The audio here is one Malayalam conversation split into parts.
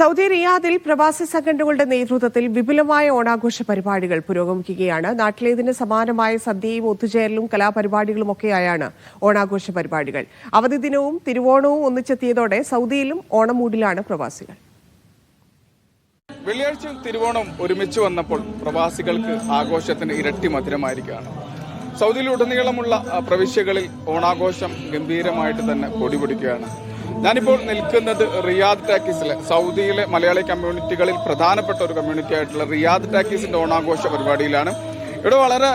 സൗദി റിയാദിൽ പ്രവാസി സംഘടനകളുടെ നേതൃത്വത്തിൽ വിപുലമായ ഓണാഘോഷ പരിപാടികൾ പുരോഗമിക്കുകയാണ്. നാട്ടിലേതിന് സമാനമായ സദ്യയും ഒത്തുചേരലും കലാപരിപാടികളുമൊക്കെയായാണ് ഓണാഘോഷ പരിപാടികൾ. അവധി ദിനവും തിരുവോണവും ഒന്നിച്ചെത്തിയതോടെ സൗദിയിലും ഓണമൂടിലാണ് പ്രവാസികൾ. വെള്ളിയാഴ്ചയും തിരുവോണം ഒരുമിച്ച് വന്നപ്പോൾ പ്രവാസികൾക്ക് ആഘോഷത്തിന് ഇരട്ടി മധുരമായിരിക്കുകയാണ്. സൗദിയിലുടനീളമുള്ള പ്രവിശ്യകളിൽ ഓണാഘോഷം ഗംഭീരമായിട്ട് തന്നെ പൊടിപൊടിക്കുകയാണ്. ഞാനിപ്പോൾ നിൽക്കുന്നത് റിയാദ് ടാക്കീസിലെ സൗദിയിലെ മലയാളി കമ്മ്യൂണിറ്റികളിൽ പ്രധാനപ്പെട്ട ഒരു കമ്മ്യൂണിറ്റി ആയിട്ടുള്ള റിയാദ് ടാക്കീസിന്റെ ഓണാഘോഷ പരിപാടിയിലാണ്. ഇവിടെ വളരെ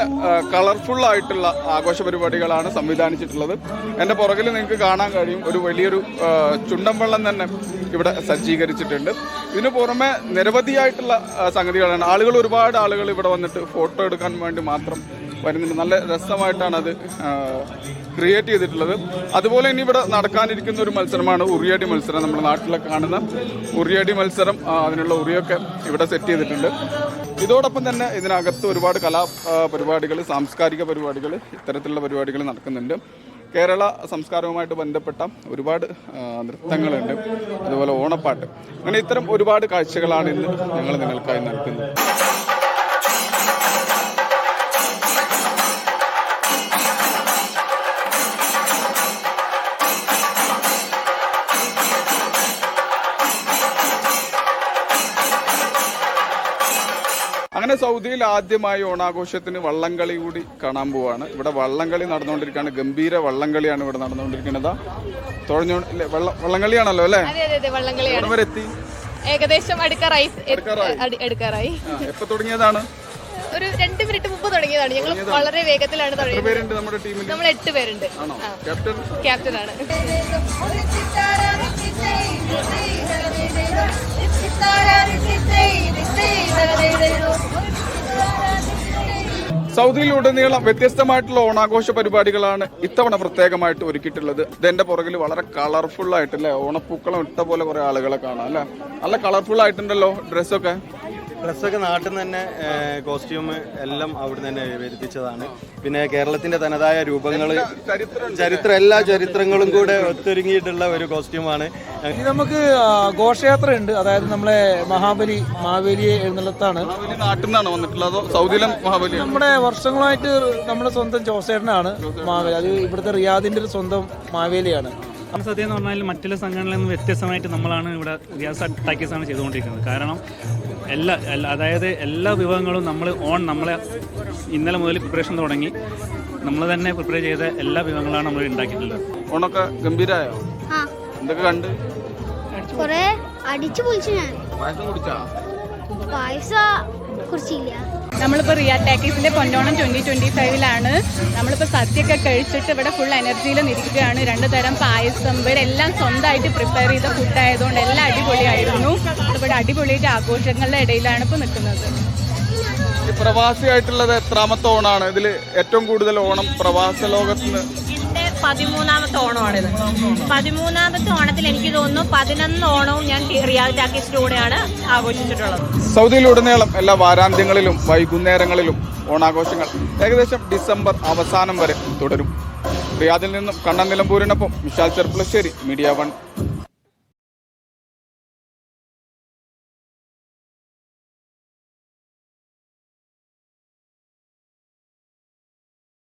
കളർഫുൾ ആയിട്ടുള്ള ആഘോഷ പരിപാടികളാണ് സംവിധാനിച്ചിട്ടുള്ളത്. എന്റെ പുറകിൽ നിങ്ങൾക്ക് കാണാൻ കഴിയും ഒരു വലിയൊരു ചുണ്ടൻവള്ളം വെള്ളം തന്നെ ഇവിടെ സജ്ജീകരിച്ചിട്ടുണ്ട്. ഇതിനു പുറമെ നിരവധിയായിട്ടുള്ള സംഗതികളാണ്. ആളുകൾ ഒരുപാട് ആളുകൾ ഇവിടെ വന്നിട്ട് ഫോട്ടോ എടുക്കാൻ വേണ്ടി മാത്രം വരുന്നുണ്ട്. നല്ല രസമായിട്ടാണ് അത് ക്രിയേറ്റ് ചെയ്തിട്ടുള്ളത്. അതുപോലെ ഇനി ഇവിടെ നടക്കാനിരിക്കുന്ന ഒരു മത്സരമാണ് ഉറിയടി മത്സരം. നമ്മുടെ നാട്ടിലൊക്കെ കാണുന്ന ഉറിയടി മത്സരം അതിനുള്ള ഉറിയൊക്കെ ഇവിടെ സെറ്റ് ചെയ്തിട്ടുണ്ട്. ഇതോടൊപ്പം തന്നെ ഇതിനകത്ത് ഒരുപാട് കലാ പരിപാടികൾ സാംസ്കാരിക പരിപാടികൾ ഇത്തരത്തിലുള്ള പരിപാടികൾ നടക്കുന്നുണ്ട്. കേരള സംസ്കാരവുമായിട്ട് ബന്ധപ്പെട്ട ഒരുപാട് നൃത്തങ്ങളുണ്ട്. അതുപോലെ ഓണപ്പാട്ട്. അങ്ങനെ ഇത്തരം ഒരുപാട് കാഴ്ചകളാണ് ഇന്ന് ഞങ്ങൾ നിങ്ങൾക്കായി നൽകുന്നത് അങ്ങനെ സൗദിയിൽ ആദ്യമായി ഓണാഘോഷത്തിന് വള്ളംകളി കൂടി കാണാൻ പോവാണ് ഇവിടെ വള്ളംകളി നടന്നുകൊണ്ടിരിക്കുകയാണ് ഗംഭീര വള്ളംകളിയാണ് ഇവിടെ നടന്നുകൊണ്ടിരിക്കുന്നത് തുഴഞ്ഞോ വള്ളംകളിയാണല്ലോ അല്ലേ അതെ അതെ അതെ വള്ളംകളിയാണ് ഇവിടെ എത്തി ഏകദേശം അടുക്കാറായി അടുക്കാറായി. എപ്പോ തുടങ്ങിയതാണ് ഒരു രണ്ട് മിനിറ്റ് മുമ്പ് തുടങ്ങിയതാണ് ഞങ്ങൾ വളരെ വേഗത്തിലാണ് എത്ര തുടങ്ങിയത് പേരുണ്ട് നമ്മുടെ ടീമിൽ നമ്മൾ എട്ട് പേരുണ്ട് ആണോ ക്യാപ്റ്റൻ ക്യാപ്റ്റനാണ് സൗദിയിലുടനീളം വ്യത്യസ്തമായിട്ടുള്ള ഓണാഘോഷ പരിപാടികളാണ് ഇത്തവണ പ്രത്യേകമായിട്ട് ഒരുക്കിയിട്ടുള്ളത്. ഇതിന്റെ പുറകിൽ വളരെ കളർഫുൾ ആയിട്ടല്ലേ? ഓണപ്പൂക്കളം ഇട്ട പോലെ കുറെ ആളുകളെ കാണാം അല്ലെ? നല്ല കളർഫുൾ ആയിട്ടുണ്ടല്ലോ ഡ്രസ്സൊക്കെ ഡ്രസ്സൊക്കെ നാട്ടിൽ നിന്ന് തന്നെ കോസ്റ്റ്യൂം എല്ലാം അവിടെ നിന്ന് തന്നെ വരുത്തിച്ചതാണ്. പിന്നെ കേരളത്തിന്റെ തനതായ രൂപങ്ങൾ ചരിത്ര എല്ലാ ചരിത്രങ്ങളും കൂടെ ഒത്തൊരുങ്ങിയിട്ടുള്ള ഒരു കോസ്റ്റ്യൂമാണ്. നമുക്ക് ഘോഷയാത്ര ഉണ്ട് അതായത് നമ്മളെ മഹാബലി മഹാബലിയെ എഴുന്നള്ളത്താണ്. മഹാബലി നാട്ടിൽ നിന്നാണ് വന്നിട്ടുള്ളത്? സൗദിയിലും മഹാബലി നമ്മുടെ വർഷങ്ങളായിട്ട് നമ്മുടെ സ്വന്തം ജോസേട്ടനാണ് മാവേലി. അത് ഇവിടുത്തെ റിയാദിന്റെ ഒരു സ്വന്തം മാവേലിയാണ്. സത്യം എന്ന് പറഞ്ഞാൽ മറ്റുള്ള സംഘടനകളിൽ നിന്ന് വ്യത്യസ്തമായിട്ട് നമ്മളാണ് ഇവിടെ റിയാസ് ടാക്കീസാണ് ചെയ്തുകൊണ്ടിരിക്കുന്നത്. കാരണം എല്ലാ എല്ലാ- അതായത് എല്ലാ വിഭവങ്ങളും നമ്മൾ ഓൺ നമ്മളെ ഇന്നലെ മുതൽ പ്രിപ്പറേഷൻ തുടങ്ങി. നമ്മൾ തന്നെ പ്രിപ്പയർ ചെയ്ത എല്ലാ വിഭവങ്ങളാണ് നമ്മൾ ഉണ്ടാക്കിയിട്ടുള്ളത്. ഓണൊക്കെ ഗംഭീരായോ? ആ. എന്തൊക്കെ കണ്ട്? കൊറേ അടിച്ചു പൊളിച്ചു ഞാൻ. പായസം കുടിച്ചാ? പായസ കുറിച്ചില്ല. നമ്മളിപ്പോൾ റിയാ ടാക്കീസിന്റെ പൊന്നോണം ട്വന്റി ട്വന്റി ഫൈവിലാണ് നമ്മളിപ്പോൾ സദ്യയൊക്കെ കഴിച്ചിട്ട് ഇവിടെ ഫുൾ എനർജിയിൽ നിൽക്കുകയാണ് രണ്ട് തരം പായസം ഇവരെല്ലാം സ്വന്തമായിട്ട് പ്രിപ്പയർ ചെയ്ത ഫുഡ് ആയതുകൊണ്ട് എല്ലാം അടിപൊളിയായിരുന്നു. ഇവിടെ അടിപൊളിയായിട്ട് ആഘോഷങ്ങളുടെ ഇടയിലാണ് ഇപ്പോൾ നിൽക്കുന്നത്. പ്രവാസിയായിട്ടുള്ളത് എത്രാമത്തെ ഓണാണ്. ഇതിൽ ഏറ്റവും കൂടുതൽ ഓണം പ്രവാസ ലോകത്ത് നിന്ന് എന്റെ പതിമൂന്നാമത്തെ ഓണമാണിത്. പതിമൂന്നാമത്തെ ഓണത്തിൽ എനിക്ക് തോന്നുന്നു പതിനൊന്ന് ഓണവും ഞാൻ റിയാലിറ്റി ആർട്ടിസ്റ്റിലൂടെയാണ് ആഘോഷിച്ചിട്ടുള്ളത്. സൗദിയിലുടനീളം എല്ലാ വാരാന്ത്യങ്ങളിലും വൈകുന്നേരങ്ങളിലും ഓണാഘോഷങ്ങൾ ഏകദേശം ഡിസംബർ അവസാനം വരെ തുടരും. റിയാദിൽ നിന്നും കണ്ണൻ നിലമ്പൂരിനൊപ്പം വിശാൽ ചെർപ്പുളശ്ശേരി മീഡിയ വൺ.